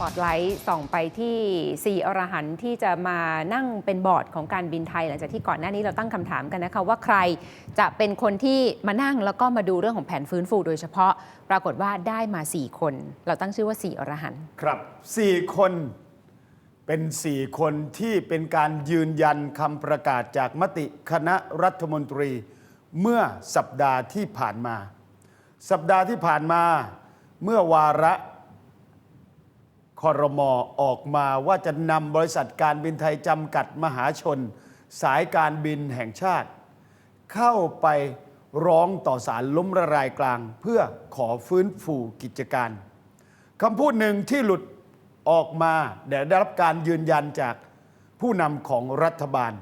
ปอตไลท์ส่องไปที่ 4 อรหันต์ที่จะมานั่งเป็นบอร์ดของการบินไทย หลังจากที่ก่อนหน้านี้เราตั้งคำถามกันนะคะว่าใครจะเป็นคนที่มานั่งแล้วก็มาดูเรื่องของแผนฟื้นฟูโดยเฉพาะ ปรากฏว่าได้มา 4 คน เราตั้งชื่อว่า 4 อรหันต์ครับสี่คนเป็นสี่คนที่เป็นการยืนยันคำประกาศจากมติคณะรัฐมนตรี เมื่อสัปดาห์ที่ผ่านมา สัปดาห์ที่ผ่านมาเมื่อวาระ คอรมอออกมาว่าจะนำบริษัทการบินไทยจำกัดมหาชน สายการบินแห่งชาติ เข้าไปร้องต่อศาลล้มละลายกลาง เพื่อขอฟื้นฟูกิจการคำพูดหนึ่งที่หลุดออกมาได้รับการยืนยันจากผู้นำของรัฐบาล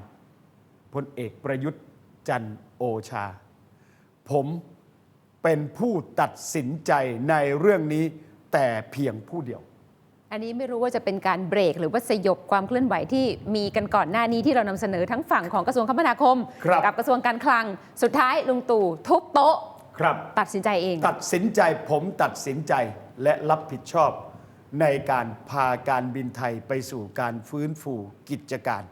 พลเอกประยุทธ์จันทร์โอชา ผมเป็นผู้ตัดสินใจในเรื่องนี้แต่เพียงผู้เดียว อันนี้ไม่รู้ว่าจะเป็นการเบรกหรือว่าสยบความเคลื่อนไหวที่มีกันก่อนหน้านี้ที่เรานำเสนอทั้งฝั่งของกระทรวงคมนาคมครับกับกระทรวงการคลัง สุดท้ายลุงตู่ทุบโต๊ะครับ ตัดสินใจเอง ตัดสินใจผมตัดสินใจและรับผิดชอบในการพาการบินไทยไปสู่การฟื้นฟูกิจการ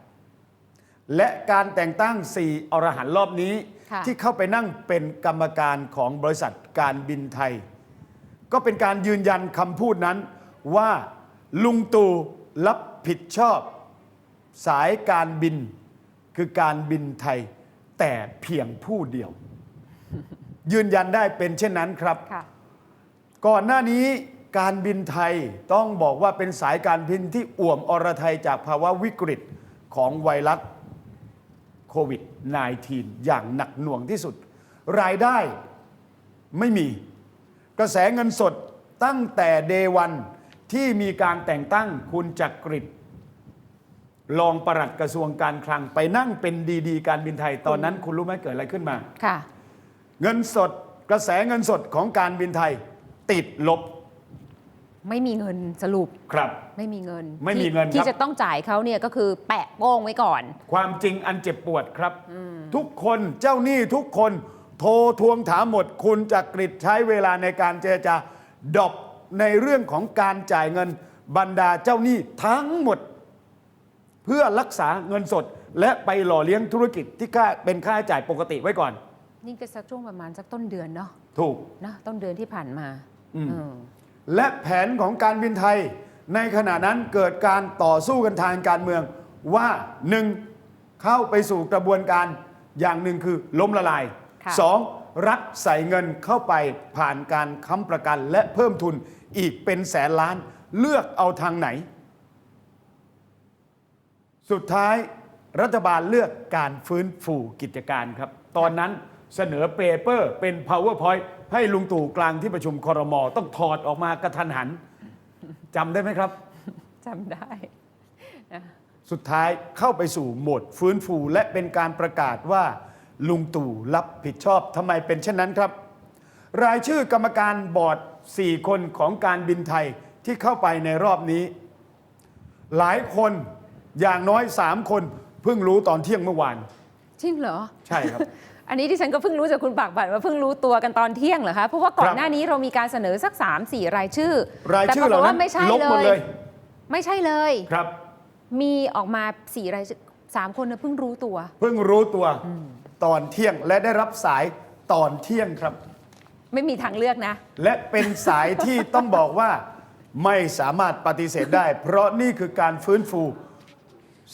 และการแต่งตั้ง4อรหันต์รอบนี้ค่ะที่เข้าไปนั่งเป็นกรรมการของบริษัทการบินไทย ก็เป็นการยืนยันคำพูดนั้นว่า ลุงตู่รับผิดชอบ สายการบินคือการบินไทย แต่เพียงผู้เดียว ยืนยันได้เป็นเช่นนั้นครับค่ะก่อนหน้านี้การบินไทยต้องบอกว่าเป็นสายการบินที่อ่วมอรไทยจากภาวะวิกฤตของไวรัสโควิด -19 อย่างหนักหน่วงที่สุด รายได้ไม่มี กระแสเงินสดตั้งแต่เดวัน ที่มีการแต่งตั้งคุณจักริดรองปลัดกระทรวงการคลังไปนั่งเป็นดีๆ การบินไทยตอนนั้นคุณรู้ไหมเกิดอะไรขึ้นมา ค่ะ เงินสดกระแสเงินสดของการบินไทย ติดลบไม่มีเงินสรุป ครับ ไม่มีเงินไม่มีที่เงินครับ ที่จะต้องจ่ายเขาเนี่ยก็คือแปะโป้งไว้ก่อน ความจริงอันเจ็บปวดครับ ทุกคนเจ้าหนี้ทุกคนโทรทวงถามหมด คุณจักริดใช้เวลาในการเจรจาดอบ ในเรื่องของการจ่ายเงินบรรดาเจ้าหนี้ทั้งหมด เพื่อรักษาเงินสด และไปหล่อเลี้ยงธุรกิจที่ค่าเป็นค่าใช้จ่ายปกติไว้ก่อน นี่ก็สักช่วงประมาณสักต้นเดือนเนาะถูกนะต้นเดือนที่ผ่านมาอืม เออและแผนของการบินไทย ในขณะนั้นเกิดการต่อสู้กันทางการเมืองว่าหนึ่งเข้าไปสู่กระบวนการอย่างหนึ่งคือล้มละลายค่ะ สองรัฐใส่เงินเข้าไปผ่านการค้ำประกันและเพิ่มทุน อีกเป็นแสนล้านเลือกเอาทางไหน สุดท้ายรัฐบาลเลือกการฟื้นฟูกิจการครับ ตอนนั้นเสนอเปเปอร์เป็น powerpoint ให้ลุงตู่กลางที่ประชุมครมต้องถอดออกมากระทันหันจำได้ไหมครับจำได้สุดท้ายเข้าไปสู่โหมดฟื้นฟูและเป็นการประกาศว่า ลุงตู่รับผิดชอบทำไมเป็นเช่นนั้นครับ รายชื่อกรรมการบอร์ด 4 คนของการบินไทยที่เข้าไปในรอบนี้ หลายคนอย่างน้อย 3 คนเพิ่งรู้ตอนเที่ยงเมื่อวาน จริงเหรอ ใช่ครับ อันนี้ที่ฉันก็เพิ่งรู้จากคุณปากบัตรว่าเพิ่งรู้ตัวกันตอนเที่ยงเหรอคะ เพราะว่าก่อคนรับหน้านี้เรามีการเสนอสัก 3 4 รายชื่อ รายชื่อแต่เหปรากฏล่านั้ว่านไม่ใช่ลบหมดเลเลยยไม่ใช่เลยครับ มีออกมาสี่รายชื่อสามคนนะเพิ่งรู้ตัว เพิ่งรู้ตัวตอนเที่ยงและได้รับสายตอนเที่ยงครับ ไม่มีทางเลือกนะ และเป็นสายที่ต้องบอกว่าไม่สามารถปฏิเสธได้ เพราะนี่คือการฟื้นฟู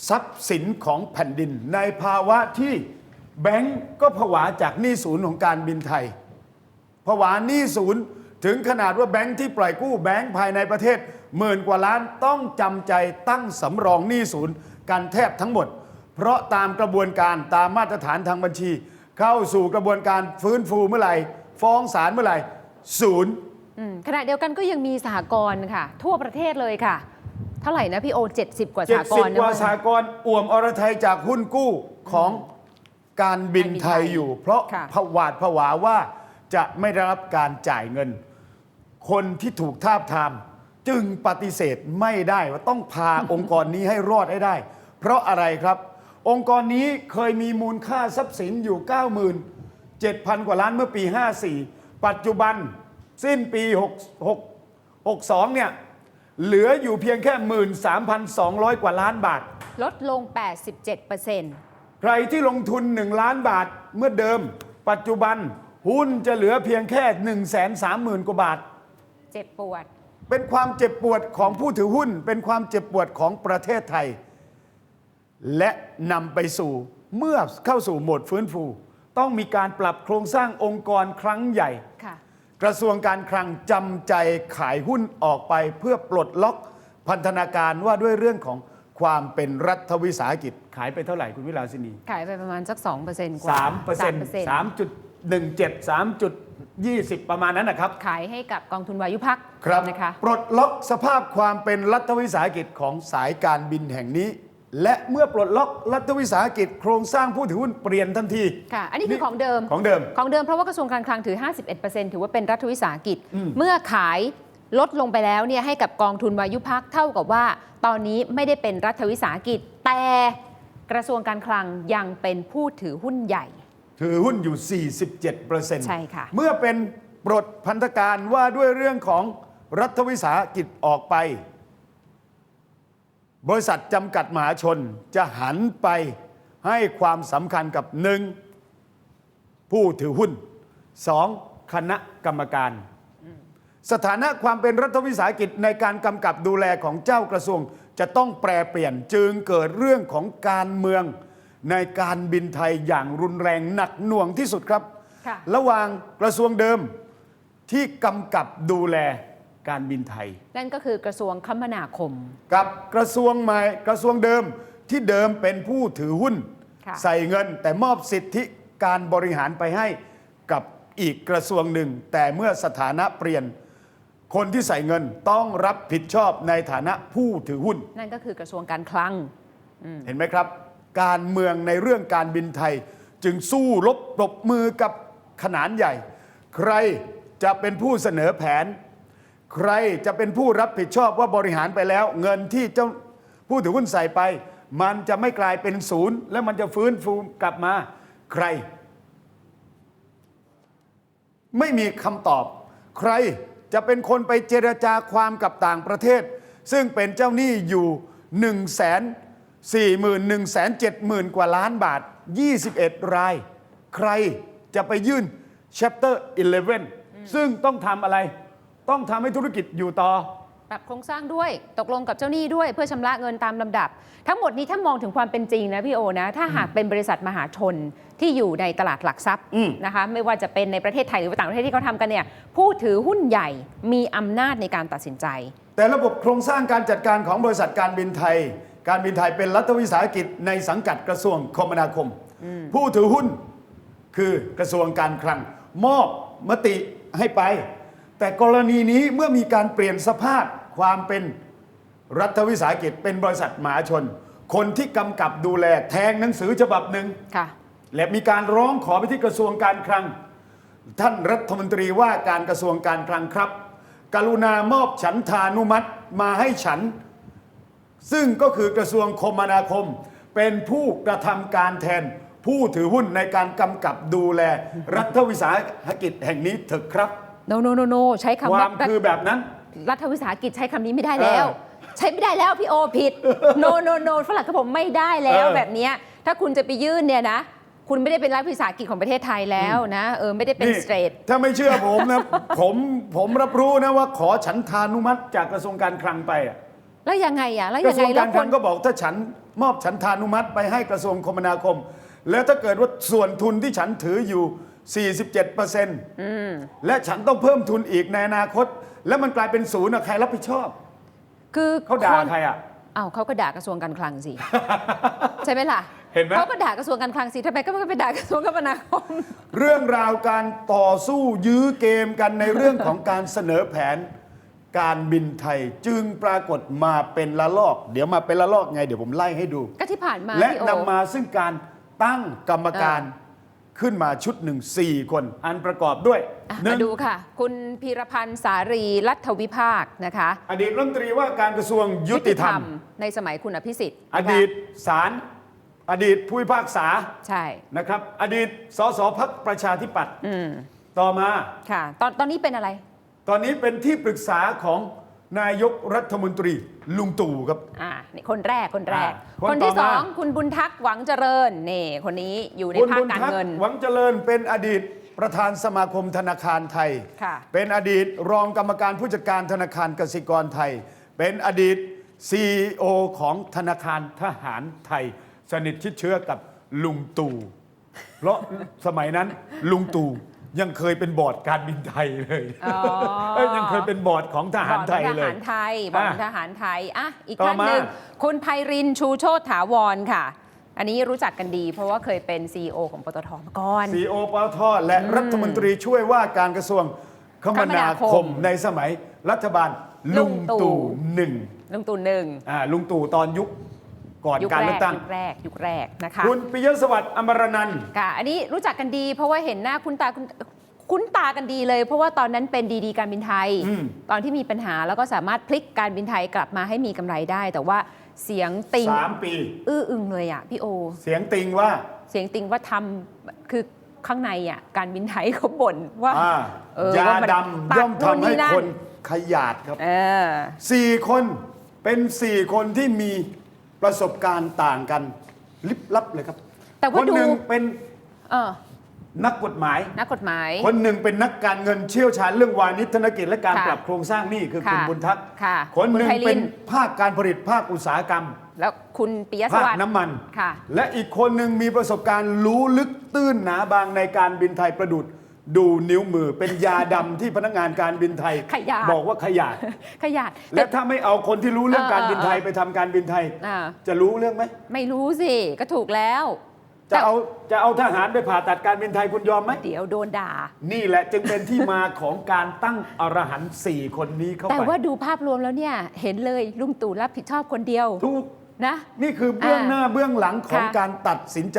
ทรัพย์สินของแผ่นดิน ในภาวะที่แบงก์ก็ผวาจากหนี้ศูนย์ของการบินไทยผวาหนี้ศูนย์ถึงขนาดว่าแบงก์ที่ปล่อยกู้แบงก์ภายในประเทศหมื่นกว่าล้านต้องจำใจตั้งสำรองหนี้ศูนย์กันแทบทั้งหมด เพราะตามกระบวนการตามมาตรฐานทางบัญชี เข้าสู่กระบวนการฟื้นฟูเมื่อไหร่ ฟ้องศาลเมื่อไหร่ศูนย์อืมขณะเดียวกันก็ยังมีสหกรณ์ค่ะ ทั่วประเทศเลยค่ะ เท่าไหร่นะพี่โอ 70 กว่าสเจ็หดกสิบรณ์กว่านะสากรณ์อ่วมอรไทยจากหุ้นกู้ของการบินไทยอยู่ เพราะค่ะผวาดผวาว่าจะไม่ได้รับการจ่ายเงิน คนที่ถูกทาบทาม จึงปฏิเสธไม่ได้ว่าต้องพา องค์กรนี้ให้รอดให้ได้ เพราะอะไรครับ องค์กรนี้เคยมีมูลค่าทรัพย์สินอยู่ 97,000 กว่าล้านเมื่อปี 54 ปัจจุบันสิ้นปี 6 6 62 เนี่ย เหลืออยู่เพียงแค่ 13,200 กว่าล้านบาท ลดลง 87%ใครที่ลงทุน 1 ล้านบาทเมื่อเดิม ปัจจุบันหุ้นจะเหลือเพียงแค่ 1 3 0 0 0 0 กว่าบาท เจ็บปวด เป็นความเจ็บปวดของผู้ถือหุ้น เป็นความเจ็บปวดของประเทศไทย และนำไปสู่เมื่อเข้าสู่โหมดฟื้นฟู ต้องมีการปรับโครงสร้างองค์กรครั้งใหญ่ ค่ะกระทรวงการคลังจำใจขายหุ้นออกไปเพื่อปลดล็อกพันธนาการว่าด้วยเรื่องของความเป็นรัฐวิสาหกิจขายไปเท่าไหร่คุณวิลาสินีขายไปประมาณสัก2%กว่าสามเปอร์เซ็นต์สามจุดหนึ่งเจ็ดสามจุดยี่สิบประมาณนั้นนะครับ ขายให้กับกองทุนวายุพักครับนะคะ ปลดล็อกสภาพความเป็นรัฐวิสาหกิจของสายการบินแห่งนี้ และเมื่อปลดล็อกรัฐวิสาหกิจโครงสร้างผู้ถือหุ้นเปลี่ยนทันที ค่ะ อันนี้คือของเดิม ของเดิม ของเดิมเพราะว่ากระทรวงการคลังถือ 51%ถือว่าเป็นรัฐวิสาหกิจ เมื่อขายลดลงไปแล้วเนี่ยให้กับกองทุนวายุพักเท่ากับว่า ตอนนี้ไม่ได้เป็นรัฐวิสาหกิจ แต่กระทรวงการคลังยังเป็นผู้ถือหุ้นใหญ่ ถือหุ้นอยู่ 47%ใช่ค่ะ เมื่อเป็นปลดพันธการว่าด้วยเรื่องของรัฐวิสาหกิจออกไป บริษัทจำกัดมหาชนจะหันไปให้ความสำคัญกับหนึ่งผู้ถือหุ้นสองคณะกรรมการ สถานะความเป็นรัฐวิสาหกิจในการกำกับดูแลของเจ้ากระทรวง จะต้องแปรเปลี่ยนจึงเกิดเรื่องของการเมืองในการบินไทยอย่างรุนแรงหนักหน่วงที่สุดครับค่ะระหว่างกระทรวงเดิมที่กำกับดูแล การบินไทย นั่นก็คือกระทรวงคมนาคม กับกระทรวงใหม่กระทรวงเดิมที่เดิมเป็นผู้ถือหุ้น ค่ะใส่เงินแต่มอบสิทธิการบริหารไปให้กับอีกกระทรวงหนึ่ง แต่เมื่อสถานะเปลี่ยน คนที่ใส่เงินต้องรับผิดชอบในฐานะผู้ถือหุ้น นั่นก็คือกระทรวงการคลัง เห็นไหมครับ การเมืองในเรื่องการบินไทย จึงสู้รบปรบมือกับขนานใหญ่ ใครจะเป็นผู้เสนอแผน ใครจะเป็นผู้รับผิดชอบว่าบริหารไปแล้ว เงินที่เจ้าผู้ถือหุ้นใส่ไป มันจะไม่กลายเป็นศูนย์ และมันจะฟื้นฟูกลับมาใคร ไม่มีคำตอบ ใครจะเป็นคนไปเจรจาความกับต่างประเทศ ซึ่งเป็นเจ้าหนี้อยู่1 4 0 0 0 0 1 7 0 0 0 0 กว่าล้านบาท 21 ราย ใครจะไปยื่น chapter 11 ซึ่งต้องทำอะไร ต้องทำให้ธุรกิจอยู่ต่อ ปรับโครงสร้างด้วยตกลงกับเจ้าหนี้ด้วยเพื่อชำระเงินตามลำดับ ทั้งหมดนี้ถ้ามองถึงความเป็นจริงนะพี่โอนะถ้าหากเป็นบริษัทมหาชนที่อยู่ในตลาดหลักทรัพย์อืม นะคะไม่ว่าจะเป็นในประเทศไทยหรือต่างประเทศที่เขาทำกันเนี่ยผู้ถือหุ้นใหญ่มีอำนาจในการตัดสินใจ แต่ระบบโครงสร้างการจัดการของบริษัทการบินไทย การบินไทยเป็นรัฐวิสาหกิจในสังกัดกระทรวงคมนาคม ผู้ถือหุ้นคือกระทรวงการคลัง มอบมติให้ไป แต่กรณีนี้เมื่อมีการเปลี่ยนสภาพความเป็นรัฐวิสาหกิจเป็นบริษัทมหาชน คนที่กำกับดูแลแทงหนังสือฉบับหนึ่งค่ะ และมีการร้องขอไปที่กระทรวงการคลัง ท่านรัฐมนตรีว่าการกระทรวงการคลังครับ กรุณามอบฉันทานุมัติมาให้ฉัน ซึ่งก็คือกระทรวงคมนาคม เป็นผู้กระทำการแทนผู้ถือหุ้นในการกำกับดูแลรัฐวิสาหกิจแห่งนี้เถอะครับ no no no no ใช้คำคว่าวามคือแบบนั้น รัฐวิสาหกิจใช้คำนี้ไม่ได้แล้วเอใช้ไม่ได้แล้วพี่โอผิด no no no ฝรั่งก็ผมไม่ได้แล้วเออแบบเนี้ยถ้าคุณจะไปยื่นเนี่ยนะคุณไม่ได้เป็นรัฐวิสาหกิจของประเทศไทยแล้วนะเออไม่ได้เป็นสเตรทถ้าไม่เชื่อผมนะ ผมผมรับรู้นะว่าขอฉันทานุมัติจากกระทรวงการคลังไปอะแล้วยังไงอะแล้วกยัระงทรไงวงแล้กาวรคคลันงก็บอกถ้าฉันมอบฉันทานุมัติไปให้กระทรวงคมนาคม แล้วถ้าเกิดว่าส่วนทุนที่ฉันถืออยู่ 47%และฉันต้องเพิ่มทุนอีกในอนาคต แล้วมันกลายเป็นศูนย์อะใครรับผิดชอบ คือเขาด่าคนใครอะอ้าวเขาก็ด่ากระทรวงการคลังสิ ใช่ไหมล่ะเห็นไหมเขาก็ด่ากระทรวงการคลังสิทำไมก็ไม่ไปด่ากระทรวงคมนาคม เรื่องราวการต่อสู้ยื้อเกมกันในเรื่องของการเสนอแผน การบินไทยจึงปรากฏมาเป็นละลอก เดี๋ยวมาเป็นละลอกไง เดี๋ยวผมไล่ให้ดู ก็ที่ผ่านมาและพี่โอนำมาซึ่งการตั้งกรรมการ ขึ้นมาชุดหนึ่งสี่คน อันประกอบด้วยอะหนึ่มางดูค่ะ คุณพีรพันธ์สารีรัฐวิภาคนะคะอดีตรัฐมนตรีว่าการกระทรวงยุติธรรม ในสมัยคุณอภิสิทธิ์อนะคะดีตศาลอดีตผู้พิพากษาใช่นะครับ อดีตสสพักประชาธิปัตย์อืมต่อมา ค่ะ ตอนตอนนี้เป็นอะไร ตอนนี้เป็นที่ปรึกษาของ นายกรัฐมนตรีลุงตู่ครับ อ่านี่คนแรกคนแรก อ่าคนคนที่ต่อสมา องคุณบุญทักษ์หวังเจริญนี่คนนี้อยู่ในคุณภาคบุญการทักเงินษ์หวังเจริญเป็นอดีตประธานสมาคมธนาคารไทย ค่ะ เป็นอดีตรองกรรมการผู้จัดการธนาคารกสิกรไทย เป็นอดีต CEO ของธนาคารทหารไทย สนิทชิดเชื้อกับลุงตู่ เพราะสมัยนั้นลุงตู่ ยังเคยเป็นบอร์ดการบินไทยเลยอ๋อ เอ้ยยังเคยเป็นบอร์ดของทหารไทยบอกเลทย หารไทยบอกอะทหารไทยอะอีกต่อท่านหนึ่งมาคุณไพรินทร์ชูโชตถาวรค่ะ อันนี้รู้จักกันดี เพราะว่าเคยเป็น CEO ของปตทมาก่อน ซีโอปตทและรัฐมนตรีช่วยว่าการกระทรวงคมนาคมนาคคมมในสมัยรัฐบาลลุลุงงตู่ ตู่หนึ่งลุงตู่หนึ่ง อ่าลุงตู่ตอนยุค ก่อนยุคการแรเลือกกตั้งยุคแรกยุคแรกนะคะคุณปิยสวัสดิ์อมรนันท์ค่ะอันนี้รู้จักกันดี เพราะว่าเห็นหน้าคุณตาคุณคุ้นตากันดีเลย เพราะว่าตอนนั้นเป็นดีๆการบินไทยอืมตอนที่มีปัญหาแล้วก็สามารถพลิกการบินไทยกลับมาให้มีกำไรได้ แต่ว่าเสียงติงสามปี อื้ออึงเลยอะพี่โอ เสียงติงว่า เสียงติงว่าทำคือข้างในอะการบินไทยเขาบ่นว่าอ่าเออยาว่ามันดตัำย่อมนู่นทำให้นี่นั่นคนขยาดครับเออสี่คนเป็นสี่คนที่มี ประสบการณ์ต่างกันลิบลับเลยครับ แต่ว่าคนดู หนึ่งเป็นเออนักกฎหมาย นักกฎหมาย คนหนึ่งเป็นนักการเงินเชี่ยวชาญเรื่องวานิชธนกิจและการค่ะปรับโครงสร้างหนี้คือค่ะคุณบุญทักษ์ค่ะคนหนึ่งคุณไพริน เป็นภาคการผลิตภาคอุตสาหกรรม แล้วคุณปิยสภาควัสดิ์ น้ำมัน ค่ะ และอีกคนหนึ่งมีประสบการณ์รู้ลึกตื้นหนาบางในการบินไทยประดุด ดูนิ้วมือเป็นยาดำที่พนักงานการบินไทย ขยาดบอกว่าขยาดขยาดและถ้าไม่เอาคนที่รู้เรื่องเออการบินไทยเออ ไปทำการบินไทย อ่าจะรู้เรื่องไหมไม่รู้สิ ก็ถูกแล้วจะเอาจะเอาทหารไปผ่าตัดการบินไทยคุณยอมไหมเดี๋ยวโดนด่า นี่แหละจึงเป็นที่มาของการตั้งอรหันต์สี่คนนี้เข้าแต่ไปว่าดูภาพรวมแล้วเนี่ย เห็นเลยลุงตู่รับผิดชอบคนเดียวทุก นะ นี่คือเบื้องอ่าหน้าเบื้องหลังของค่ะการตัดสินใจ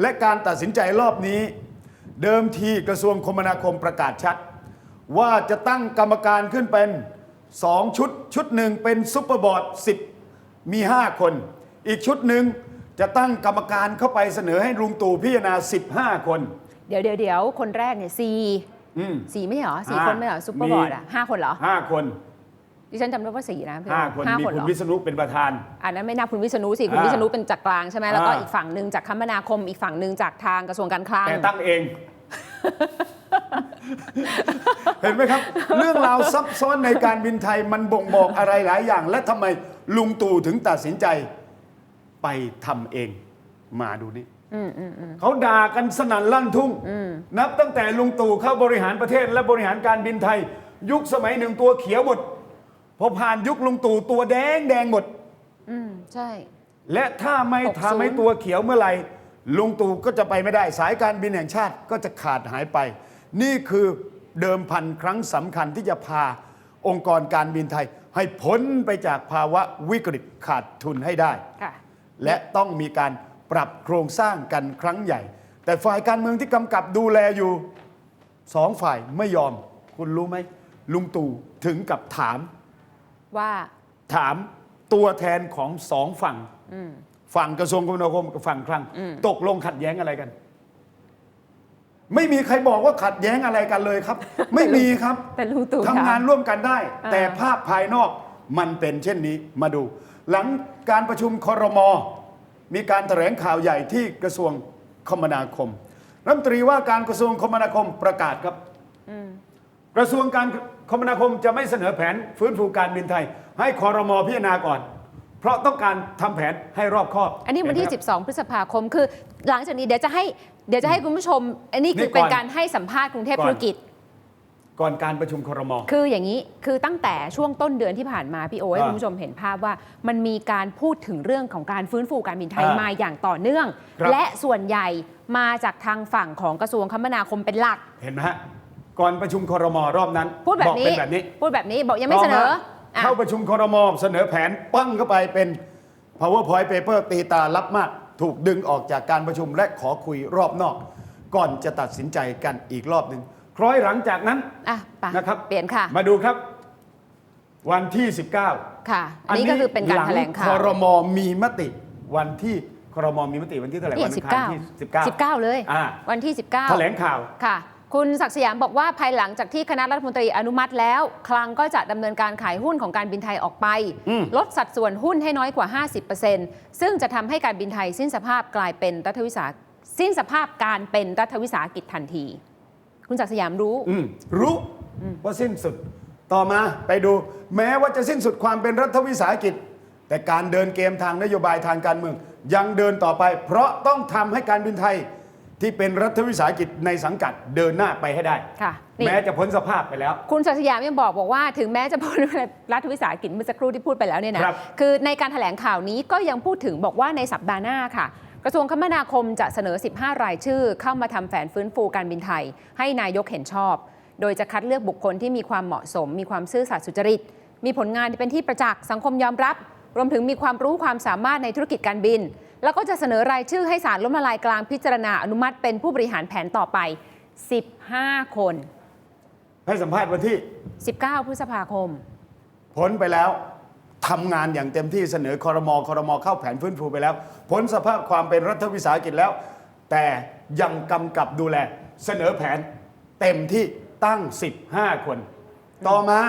และการตัดสินใจรอบนี้ เดิมทีกระทรวงคมนาคมประกาศชัด ว่าจะตั้งกรรมการขึ้นเป็น 2 ชุด ชุดหนึ่งเป็นซุปเปอร์บอร์ด10 มี 5 คน อีกชุดหนึ่งจะตั้งกรรมการเข้าไปเสนอให้ลุงตู่พิจารณา 15 คน เดี๋ยวเดี๋ยวเดี๋ยวคนแรกเนี่ยสี่อืม สี่ไม่ใช่เหรอสี่อ่าคนไม่ใช่เหรอซุปเปอร์บอร์ดอะห้าคนเหรอ5คน ดิฉันจำได้ว่าสี่นะพี่5คนห้ามีคนคุเหณรอวิษณุเป็นประธาน อันนั้นไม่นับคุณวิษณุสิคุณอ่าวิษณุเป็นจากกลางใช่ไหมแล้วก็อ่าอีกฝั่งหนึ่งจากคมนาคม อีกฝั่งหนึ่งจากทางกระทรวงการคลังแต่ตั้งเอง เห็นไหมครับ เรื่องราวซับซ้อนในการบินไทยมันบ่งบอกอะไรหลายอย่าง และทำไมลุงตู่ถึงตัดสินใจ ไปทำเอง มาดูนี่เขาด่ากันสนั่นลั่นทุ่ง นับตั้งแต่ลุงตู่เข้าบริหารประเทศและบริหารการบินไทย ยุคสมัยหนึ่งตัวเขียวหมด พอผ่านยุคลุงตู่ตัวแดงแดงหมด อืมใช่ และถ้าไม่60 ทำให้ตัวเขียวเมื่อไหร่ลุงตู่ก็จะไปไม่ได้สายการบินแห่งชาติก็จะขาดหายไป นี่คือเดิมพันครั้งสำคัญที่จะพาองค์กรการบินไทย ให้พ้นไปจากภาวะวิกฤตขาดทุนให้ได้ ค่ะ และต้องมีการปรับโครงสร้างกันครั้งใหญ่ แต่ฝ่ายการเมืองที่กำกับดูแลอยู่สองฝ่ายไม่ยอม คุณรู้ไหมลุงตู่ถึงกับถาม ว่าถามตัวแทนของสองฝั่งฝั่งกระทรวงคมนาคมกับฝั่งคลัง ตกลงขัดแย้งอะไรกัน ไม่มีใครบอกว่าขัดแย้งอะไรกันเลยครับ ไม่มีครับแต่ลุงตู่ทำงานถามร่วมกันได้อ่าแต่ภาพภายนอกมันเป็นเช่นนี้มาดู หลังการประชุมครม มีการแถลงข่าวใหญ่ที่กระทรวงคมนาคมรัฐมนตรีว่าการกระทรวงคมนาคมประกาศครับกระทรวงการ คมนาคมจะไม่เสนอแผนฟื้นฟูการบินไทย ให้คอรมอพิจารณาก่อน เพราะต้องการทำแผนให้รอบคอบอันนี้วันที่ เห็ไหมครับ 12 พฤษภาคม คือ หลังจากนี้เดี๋ยวจะให้เดี๋ยวจะให้คุณผู้ชม อันนี้คือนี่ก่อนเป็นการให้สัมภาษณ์กรุงเทพก่อน ธุรกิจ ก่อนการประชุมครมคืออย่างนี้คือตั้งแต่ช่วงต้นเดือนที่ผ่านมา พี่โอให้อ่าคุณผู้ชมเห็นภาพว่ามันมีการพูดถึงเรื่องของการฟื้นฟูการบินไทยอ่ามมาอย่างต่อเนื่อง ครับ และส่วนใหญ่มาจากทางฝั่งของกระทรวงคมนาคมเป็นหลัก เห็นไหมฮะ ก่อนประชุมครมรอบนั้นพูดแบบอกนี้เป็นแบบนี้พูดแบบนี้บอกยังไม่เสนอต่าอะเข้าประชุมครมเสนอแผนปั้งเข้าไปเป็น powerpoint paper ตีตารับมาก ถูกดึงออกจากการประชุมและขอคุยรอบนอก ก่อนจะตัดสินใจกันอีกรอบหนึ่งคล้อยหลังจากนั้น อะไปนะครับ เปลี่ยนค่ะ มาดูครับ วันที่ 19ค่ะอันนี้ก็คือเป็นการแถลงข่าควรมมีมติวันที่ครมมีมติวันที่เท่าไหร่นี่วันสิอับงคารเก้าที่19สิบเก้าเลย อ่า วันที่ 19 แถลงข่าว ค่ะ คุณศักดิ์สยามบอกว่าภายหลังจากที่คณะรัฐมนตรีอนุมัติแล้ว คลังก็จะดำเนินการขายหุ้นของการบินไทยออกไป อืม ลดสัดส่วนหุ้นให้น้อยกว่า 50%ซึ่งจะทำให้การบินไทยสิ้นสภาพกลายเป็นรัฐวิสาสิ้นสภาพการเป็นรัฐวิสาหกิจทันที คุณศักดิ์สยามรู้ อืมรู้ว่าสิ้นสุด ต่อมาไปดู แม้ว่าจะสิ้นสุดความเป็นรัฐวิสาหกิจ แต่การเดินเกมทางนโยบายทางการเมือง ยังเดินต่อไป เพราะต้องทำให้การบินไทย ที่เป็นรัฐวิสาหกิจในสังกัดเดินหน้าไปให้ได้ ค่ะนี่แม้จะพ้นสภาพไปแล้ว คุณศักดิ์สยามยังบอกบอกว่าถึงแม้จะพ้นรัฐวิสาหกิจเมื่อสักครู่ที่พูดไปแล้วเนี่ยนะครับ คือในการแถลงข่าวนี้ก็ยังพูดถึงบอกว่าในสัปดาห์หน้าค่ะ กระทรวงคมนาคมจะเสนอ 15 รายชื่อ เข้ามาทำแผนฟื้นฟูการบินไทย ให้นายกเห็นชอบ โดยจะคัดเลือกบุคคลที่มีความเหมาะสม มีความซื่อสัตย์สุจริต มีผลงานที่เป็นที่ประจักษ์สังคมยอมรับ รวมถึงมีความรู้ความสามารถในธุรกิจการบิน แล้วก็จะเสนอรายชื่อให้ศาลล้มละลายกลางพิจารณาอนุมัติเป็นผู้บริหารแผนต่อไป 15 คน ให้สัมภาษณ์วันที่ 19 พฤษภาคมพ้นไปแล้วทำงานอย่างเต็มที่เสนอคอรมอคอรมอเข้าแผนฟื้นฟูไปแล้วพ้นสภาพความเป็นรัฐวิสาหกิจแล้ว แต่ยังกำกับดูแล เสนอแผนเต็มที่ตั้ง 15 คน ต่อมา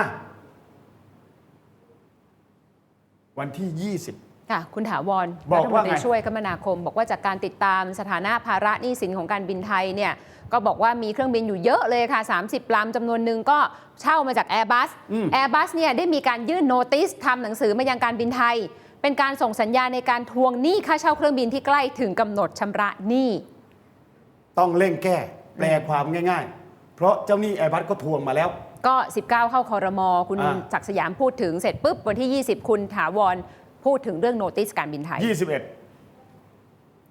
วันที่ 20 ค่ะ คุณถาวรบรัอกฐมว่านตรีไงช่วยคมนาคม บอกว่าจากการติดตามสถานะภาระหนี้สินของการบินไทยเนี่ยก็บอกว่ามีเครื่องบินอยู่เยอะเลยค่ะ 30 ลำจำนวนหนึ่งก็เช่ามาจาก Airbus Airbus เนี่ยได้มีการยื่นโนติสทำหนังสือมายังการบินไทย เป็นการส่งสัญญาณในการทวงหนี้ค่าเช่าเครื่องบินที่ใกล้ถึงกำหนดชำระหนี้ต้องเร่งแก้แปลความง่าย ๆ เพราะเจ้าหนี้แอร์บัสก็ทวงมาแล้วก็ 19 เข้าคอรมอคุณอ่าศักดิ์สยามพูดถึงเสร็จปุ๊บวันที่ 20 คุณถาวร พูดถึงเรื่องโนติสการบินไทย 21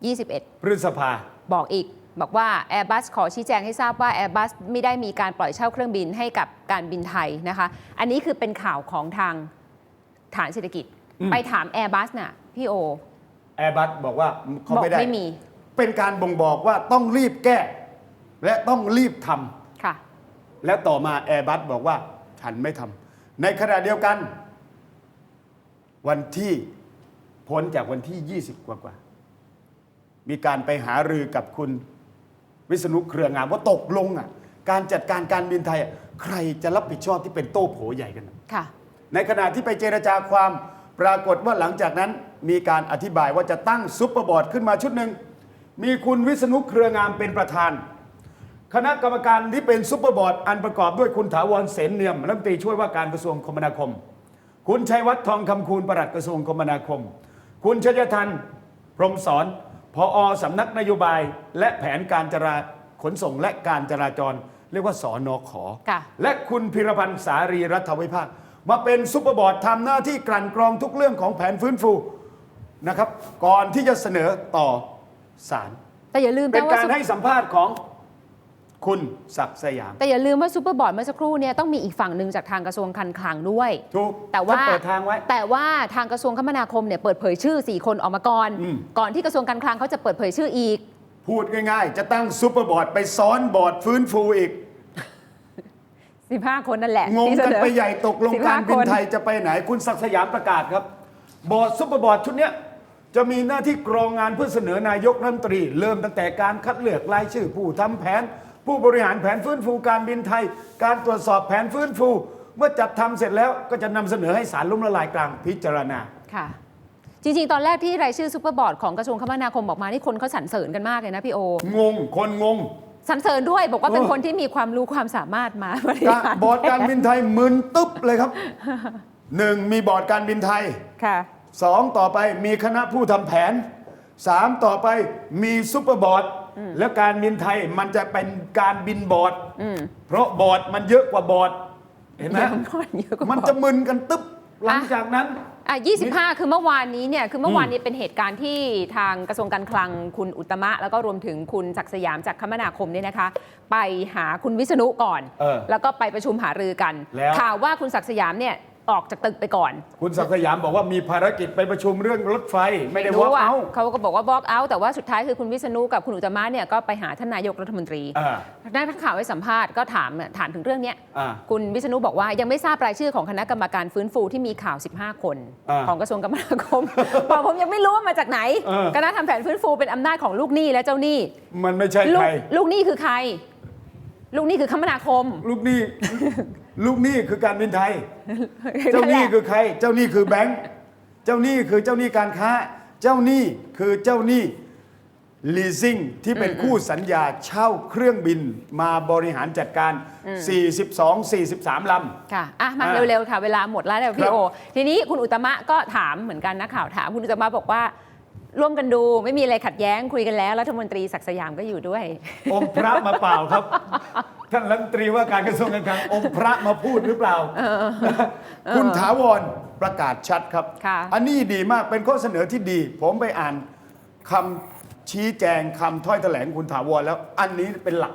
21 พฤษภา บอกอีก บอกว่า Airbus ขอชี้แจงให้ทราบว่า Airbus ไม่ได้มีการปล่อยเช่าเครื่องบินให้กับการบินไทยนะคะ อันนี้คือเป็นข่าวของทางฐานเศรษฐกิจ อืม ไปถาม Airbus น่ะพี่โอ แอร์บัสบอกว่าเขาบอกไม่ได้ ไม่มี เป็นการบ่งบอกว่าต้องรีบแก้ และต้องรีบทำ ค่ะ แล้วต่อมาแอร์บัสบอกว่า ฉันไม่ทำในขณะเดียวกัน วันที่พ้นจากวันที่ 20 กว่ากว่าๆมีการไปหารือกับคุณวิษณุเครืองามว่าตกลงอะการจัดการการบินไทยอะใครจะรับผิดชอบที่เป็นโต้โผใหญ่กันอะค่ะในขณะที่ไปเจรจาความปรากฏว่าหลังจากนั้นมีการอธิบายว่าจะตั้งซุปเปอร์บอร์ดขึ้นมาชุดหนึ่งมีคุณวิษณุเครืองามเป็นประธาน คณะกรรมการที่เป็นซุปเปอร์บอร์ดอันประกอบด้วยคุณถาวรเสนเนียมรัฐมนตรีช่วยว่าการกระทรวงคมนาคม คุณชัยวัฒน์ทองคำคูณปลัดกระทรวงคมนาคม คุณชยทันพรหมสอนพออสำนักนโยบายและแผนการจราขนส่งและการจราจร เรียกว่าสอนอขอ ค่ะ และคุณพิรพันธ์สารีรัฐวิภาค มาเป็นซุปเปอร์บอร์ดทำหน้าที่กลั่นกรองทุกเรื่องของแผนฟื้นฟูนะครับ ก่อนที่จะเสนอต่อศาลแต่อย่าลืมเป็นนะว่าการให้สัมภาษณ์ของ คุณศักดิ์สยาม แต่อย่าลืมว่าซูเปอร์บอร์ดเมื่อสักครู่เนี่ยต้องมีอีกฝั่งหนึ่งจากทางกระทรวงการคลังด้วย ถูกแต่ว่าท่นเปิดทางไว้ แต่ว่าทางกระทรวงคมนาคมเนี่ยเปิดเผยชื่อ 4 คนออกมาก่อน อืม ก่อนที่กระทรวงการคลังเขาจะเปิดเผยชื่ออีก พูดง่ายๆ จะตั้งซุปเปอร์บอร์ดไปซ้อนบอร์ดฟื้นฟูอีก 15 คนนั่นแหละงงที่เสกันนอไปใหญ่ตกลง15การบินคน ไทยจะไปไหน คุณศักดิ์สยามประกาศครับ บอร์ดซุปเปอร์บอร์ดชุดเนี้ยจะมีหน้าที่กรองงานเพื่อเสนอนายกรัฐมนตรี เริ่มตั้งแต่การคัดเลือกรายชื่อผู้ทำแผน ผู้บริหารแผนฟื้นฟูการบินไทย การตรวจสอบแผนฟื้นฟู เมื่อจัดทำเสร็จแล้วก็จะนำเสนอให้ศาลล้มละลายกลางพิจารณาค่ะจริงๆ ตอนแรกที่รายชื่อซูเปอร์บอร์ดของกระทรวงคมนาคมออกมานี่คนเขาสรรเสริญกันมากเลยนะพี่โอ งง คนงงสรรเสริญด้วยบอกว่าเป็นเออคนที่มีความรู้ความสามารถมาบริการหารบอร์ดการบินไทยมึนตึ๊บเลยครับหนึ่งมีบอร์ดการบินไทยค่ะสองต่อไปมีคณะผู้ทำแผนสามต่อไปมีซุปเปอร์บอร์ด แล้วการบินไทยมันจะเป็นการบินบอร์ดอืมเพราะบอร์ดมันเยอะกว่าบอร์ดเห็นไหมเยอะมากเยอะกว่ามันจะมึนกันตึ๊บหลังจากนั้นอะ25 คือเมื่อวานนี้เนี่ยคือเมื่อวานนี้เป็นเหตุการณ์ที่ทางกระทรวงการคลังคุณอุตตมะ แล้วก็รวมถึงคุณศักดิ์สยามจากคมนาคมเนี่ยนะคะ ไปหาคุณวิษณุก่อนเออแล้วก็ไปประชุมหารือกันแล้วข่าวว่าคุณศักดิ์สยามเนี่ย ออกจากตึกไปก่อน คุณศักดิ์สยามบอกว่ามีภารกิจไปประชุมเรื่องรถไฟ ไม่ได้วอล์กอะเอาเขาก็บอกว่า walk out แต่ว่าสุดท้ายคือคุณวิษณุกับคุณอุตตมะเนี่ยก็ไปหาท่านนายกรัฐมนตรีอ่านักข่าวให้สัมภาษณ์ก็ถามถามถึงเรื่องเนี้ยอ่าคุณวิษณุบอกว่ายังไม่ทราบรายชื่อของคณะกรรมการฟื้นฟูที่มีข่าว 15 คนอ่าของกระทรวงคมนาคมบอกผมยังไม่รู้ว่ามาจากไหนเออคณะทำแผนฟื้นฟูเป็นอำนาจของลูกหนี้และเจ้าหนี้มันไม่ใช่ลูใคกรลูกหนี้คือใคร ลูกหนี่คือคมนาคม ลูกหนี้ ลูกหนี้คือการบินไทย เจ้าหนี้คือใคร เจ้าหนี้คือแบงค์เจ้าหนี้คือเจ้าหนี้การค้า เจ้าหนี้คือเจ้าหนี้ leasing ที่เป็นคู่สัญญาเช่าเครื่องบินมาบริหารจัดการ 42 43 ลำ ค่ะ อะ มาอ่าเร็วๆค่ะ เวลาหมดแล้วเดี๋ยวครัพี่บโอ ทีนี้คุณอุตมะก็ถามเหมือนกันนักข่าวถาม คุณอุตมะบอกว่า ร่วมกันดูไม่มีอะไรขัดแย้งคุยกันแล้วรัฐมนตรีศักดิ์สยามก็อยู่ด้วยอมพระมาเปล่าครับ ท่านรัฐมนตรีว่าการกระทรวงการคลังอมพระมาพูดหรือเปล่า คุณถาวรประกาศชัดครับ ค่ะ อันนี้ดีมากเป็นข้อเสนอที่ดี ผมไปอ่านคำชี้แจงคำถ้อยแถลงคุณถาวรแล้ว อันนี้เป็นหลัก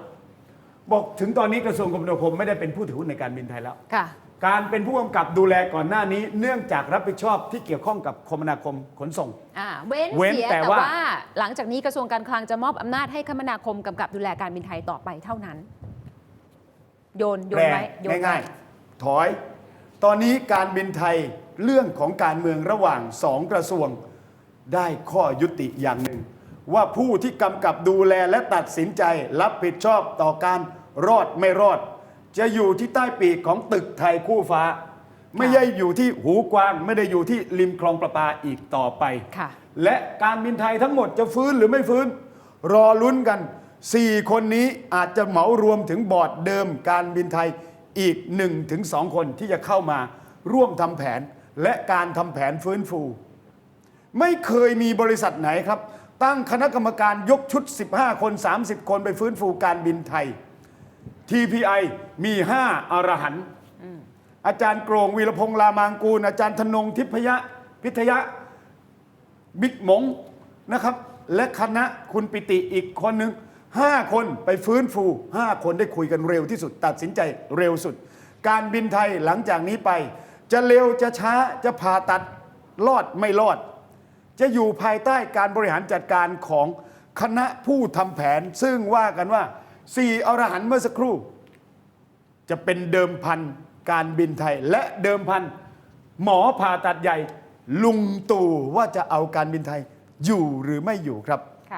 บอกถึงตอนนี้กระทรวงคมนาคมไม่ได้เป็นผู้ถือหุ้นในการบินไทยแล้ว ค่ะ การเป็นผู้กำกับดูแลก่อนหน้านี้ เนื่องจากรับผิดชอบที่เกี่ยวข้องกับคมนาคมขนส่ง อ่าเว้นเว้นเสียแต่แต่ว่า ว่า หลังจากนี้กระทรวงการคลังจะมอบอำนาจให้คมนาคมกำกับดูแลการบินไทยต่อไปเท่านั้น โยนโยแปนลไว้โยนไว้ง่ายๆ ถอย ตอนนี้การบินไทยเรื่องของการเมืองระหว่างสองกระทรวง ได้ข้อยุติอย่างหนึ่ง ว่าผู้ที่กำกับดูแลและตัดสินใจรับผิดชอบต่อการรอดไม่รอด จะอยู่ที่ใต้ปีกของตึกไทยคู่ฟ้า ไม่ใช่อยู่ที่หูกวาง ไม่ได้อยู่ที่ริมคลองประปาอีกต่อไป ค่ะ และการบินไทยทั้งหมดจะฟื้นหรือไม่ฟื้น รอลุ้นกัน 4 คนนี้อาจจะเหมารวมถึงบอร์ดเดิมการบินไทยอีก 1-2ถึง2คนที่จะเข้ามาร่วมทำแผน และการทำแผนฟื้นฟู ไม่เคยมีบริษัทไหนครับ ตั้งคณะกรรมการยกชุด 15 คน 30 คนไปฟื้นฟูการบินไทย TPI มี 5 อรหันต์อาจารย์โกรงวีรพงษ์ลามางกูล อาจารย์ธนงทิพยะพิทยะบิ๊กหมงนะครับ และคณะคุณปิติอีกคนหนึ่งห้าคนไปฟื้นฟูห้าคนได้คุยกันเร็วที่สุด ตัดสินใจเร็วสุด การบินไทยหลังจากนี้ไป จะเร็วจะช้าจะผ่าตัดรอดไม่รอด จะอยู่ภายใต้การบริหารจัดการของคณะผู้ทำแผน ซึ่งว่ากันว่า สี่อรหันต์เมื่อสักครู่ จะเป็นเดิมพันการบินไทย และเดิมพันหมอผ่าตัดใหญ่ ลุงตู่ว่าจะเอาการบินไทยอยู่หรือไม่อยู่ครับ